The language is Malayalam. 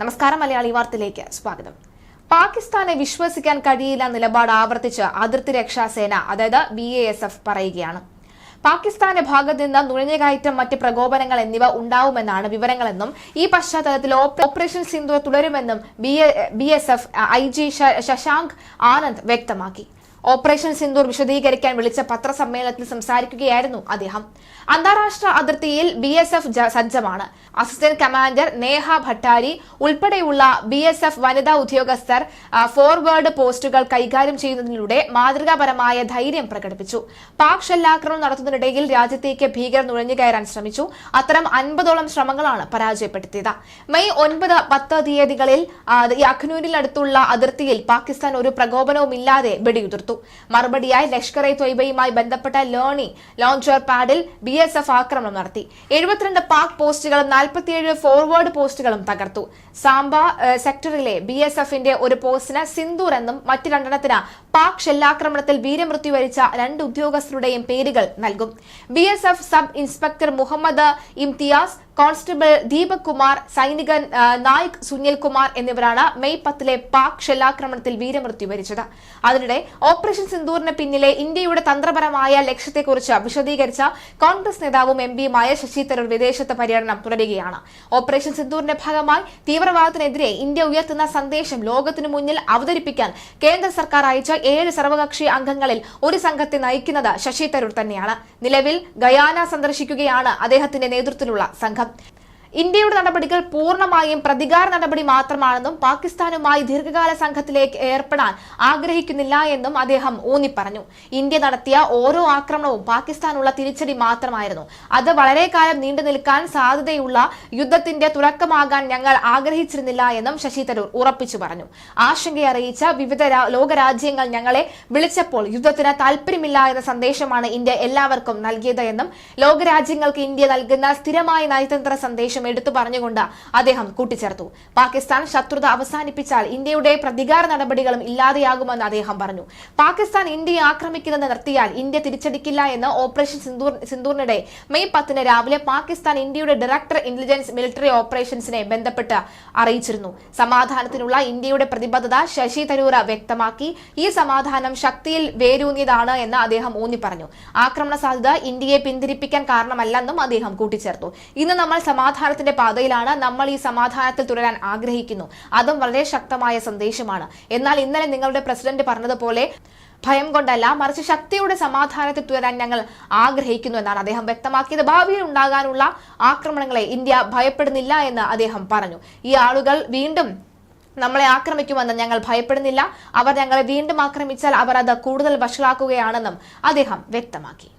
നമസ്കാരം മലയാളി വാർത്തയിലേക്ക് സ്വാഗതം. പാകിസ്ഥാനെ വിശ്വസിക്കാൻ കഴിയില്ല നിലപാട് ആവർത്തിച്ച് അതിർത്തി രക്ഷാസേന അതായത് ബി എ എസ് എഫ് പറയുകയാണ്. പാകിസ്ഥാന്റെ ഭാഗത്ത് നിന്ന് നുഴഞ്ഞുകയറ്റം മറ്റ് പ്രകോപനങ്ങൾ എന്നിവ ഉണ്ടാവുമെന്നാണ് വിവരങ്ങളെന്നും ഈ പശ്ചാത്തലത്തിൽ ഓപ്പറേഷൻ സിന്ധു തുടരുമെന്നും B S F I G Shashank Anand വ്യക്തമാക്കി. ഓപ്പറേഷൻ സിന്ദൂർ വിശദീകരിക്കാൻ വിളിച്ച പത്രസമ്മേളനത്തിൽ സംസാരിക്കുകയായിരുന്നു അദ്ദേഹം. അന്താരാഷ്ട്ര അതിർത്തിയിൽ ബി എസ് എഫ് സജ്ജമാണ്. അസിസ്റ്റന്റ് കമാൻഡർ നേഹ ഭട്ടാരി ഉൾപ്പെടെയുള്ള ബി എസ് എഫ് വനിതാ ഉദ്യോഗസ്ഥർ ഫോർവേഡ് പോസ്റ്റുകൾ കൈകാര്യം ചെയ്യുന്നതിലൂടെ മാതൃകാപരമായ ധൈര്യം പ്രകടിപ്പിച്ചു. പാക് ഷെല്ലാക്രമണം നടത്തുന്നതിനിടയിൽ രാജ്യത്തേക്ക് ഭീകരർ നുഴഞ്ഞുകയറാൻ ശ്രമിച്ചു. അത്തരം അൻപതോളം ശ്രമങ്ങളാണ് പരാജയപ്പെടുത്തിയത്. മെയ് ഒൻപത് പത്ത് തീയതികളിൽ അഖ്നൂരിനടുത്തുള്ള അതിർത്തിയിൽ പാകിസ്ഥാൻ ഒരു പ്രകോപനവുമില്ലാതെ വെടിയുതിർത്തു. മറുപടിയായി ലഷ്കർ എ തൊയ്ബയുമായി ബന്ധപ്പെട്ട ലേണി ലോഞ്ചർ പാഡിൽ ബി എസ് എഫ് ആക്രമണം നടത്തി. എഴുപത്തിരണ്ട് പാക് പോസ്റ്റുകളും നാൽപ്പത്തിയേഴ് ഫോർവേഡ് പോസ്റ്റുകളും തകർത്തു. സാംബ സെക്ടറിലെ ബി എസ് എഫിന്റെ ഒരു പോസ്റ്റിന് സിന്ദൂർ എന്നും മറ്റു രണ്ടെണ്ണത്തിന് പാക് ഷെല്ലാക്രമണത്തിൽ വീരമൃത്യു വരിച്ച രണ്ട് ഉദ്യോഗസ്ഥരുടെയും പേരുകൾ നൽകും. B S F sub inspector Muhammad Imtiaz constable Deepak Kumar സൈനികൻ നായിക് സുനിൽ കുമാർ എന്നിവരാണ് മെയ് പത്തിലെ പാക് ഷെല്ലാക്രമണത്തിൽ വീരമൃത്യു വരിച്ചത്. അതിനിടെ ഓപ്പറേഷൻ സിന്ദൂറിന് പിന്നിലെ ഇന്ത്യയുടെ തന്ത്രപരമായ ലക്ഷ്യത്തെക്കുറിച്ച് വിശദീകരിച്ച കോൺഗ്രസ് നേതാവും എം പിയുമായ ശശി തരൂർ വിദേശത്ത് പര്യടനം തുടരുകയാണ്. ഓപ്പറേഷൻ സിന്ദൂറിന്റെ ഭാഗമായി തീവ്രവാദത്തിനെതിരെ ഇന്ത്യ ഉയർത്തുന്ന സന്ദേശം ലോകത്തിനു മുന്നിൽ അവതരിപ്പിക്കാൻ കേന്ദ്ര സർക്കാർ അയച്ച ഏഴ് സർവകക്ഷി അംഗങ്ങളിൽ ഒരു സംഘത്തെ നയിക്കുന്നത് ശശി തരൂർ തന്നെയാണ്. നിലവിൽ ഗയാന സന്ദർശിക്കുകയാണ് അദ്ദേഹത്തിന്റെ നേതൃത്വത്തിലുള്ള സംഘം. 것. ഇന്ത്യയുടെ നടപടികൾ പൂർണമായും പ്രതികാര നടപടി മാത്രമാണെന്നും പാകിസ്ഥാനുമായി ദീർഘകാല സംഘത്തിലേക്ക് ഏർപ്പെടാൻ ആഗ്രഹിക്കുന്നില്ല എന്നും അദ്ദേഹം ഊന്നിപ്പറഞ്ഞു. ഇന്ത്യ നടത്തിയ ഓരോ ആക്രമണവും പാകിസ്ഥാനുള്ള തിരിച്ചടി മാത്രമായിരുന്നു. അത് വളരെ കാലം നീണ്ടു നിൽക്കാൻ സാധ്യതയുള്ള യുദ്ധത്തിന്റെ തുടക്കമാകാൻ ഞങ്ങൾ ആഗ്രഹിച്ചിരുന്നില്ല എന്നും ശശി തരൂർ ഉറപ്പിച്ചു പറഞ്ഞു. ആശങ്കയറിയിച്ച വിവിധ ലോകരാജ്യങ്ങൾ ഞങ്ങളെ വിളിച്ചപ്പോൾ യുദ്ധത്തിന് താല്പര്യമില്ല എന്ന സന്ദേശമാണ് ഇന്ത്യ എല്ലാവർക്കും നൽകിയത് എന്നും ലോകരാജ്യങ്ങൾക്ക് ഇന്ത്യ നൽകുന്ന സ്ഥിരമായ നയതന്ത്ര സന്ദേശം എടുത്തു പറഞ്ഞുകൊണ്ട് അദ്ദേഹം കൂട്ടിച്ചേർത്തു. പാകിസ്ഥാൻ ശത്രുത അവസാനിപ്പിച്ചാൽ ഇന്ത്യയുടെ പ്രതികാര നടപടികളും ഇല്ലാതെയാകുമെന്ന് അദ്ദേഹം പറഞ്ഞു. പാകിസ്ഥാൻ ഇന്ത്യയെ ആക്രമിക്കുന്നത് നിർത്തിയാൽ ഇന്ത്യ തിരിച്ചടിക്കില്ല എന്ന് ഓപ്പറേഷൻ സിന്ദൂർ സിന്ദൂറിനിടെ മെയ് പത്തിന് രാവിലെ പാകിസ്ഥാൻ ഇന്ത്യയുടെ ഡയറക്ടർ ഇന്റലിജൻസ് മിലിറ്ററി ഓപ്പറേഷൻസിനെ ബന്ധപ്പെട്ട് അറിയിച്ചിരുന്നു. സമാധാനത്തിനുള്ള ഇന്ത്യയുടെ പ്രതിബദ്ധത ശശി തരൂർ വ്യക്തമാക്കി. ഈ സമാധാനം ശക്തിയിൽ വേരൂന്നിയതാണ് എന്ന് അദ്ദേഹം ഊന്നി പറഞ്ഞു. ആക്രമണ സാധ്യത ഇന്ത്യയെ പിന്തിരിപ്പിക്കാൻ കാരണമല്ലെന്നും അദ്ദേഹം കൂട്ടിച്ചേർത്തു. ഇന്ന് നമ്മൾ സമാധാനത്തിന്റെ പാതയിലാണ് നമ്മൾ ഈ സമാധാനത്തിൽ തുടരാൻ ആഗ്രഹിക്കുന്നു. അതും വളരെ ശക്തമായ സന്ദേശമാണ്. എന്നാൽ ഇന്നലെ നിങ്ങളുടെ പ്രസിഡന്റ് പറഞ്ഞതുപോലെ ഭയം കൊണ്ടല്ല മറിച്ച് ശക്തിയുടെ സമാധാനത്തിൽ തുടരാൻ ഞങ്ങൾ ആഗ്രഹിക്കുന്നു എന്നാണ് അദ്ദേഹം വ്യക്തമാക്കിയത്. ഭാവിയിൽ ഉണ്ടാകാനുള്ള ആക്രമണങ്ങളെ ഇന്ത്യ ഭയപ്പെടുന്നില്ല എന്ന് അദ്ദേഹം പറഞ്ഞു. ഈ ആളുകൾ വീണ്ടും നമ്മളെ ആക്രമിക്കുമെന്ന് ഞങ്ങൾ ഭയപ്പെടുന്നില്ല. അവർ ഞങ്ങളെ വീണ്ടും ആക്രമിച്ചാൽ അവർ അത് കൂടുതൽ വഷളാക്കുകയാണെന്നും അദ്ദേഹം വ്യക്തമാക്കി.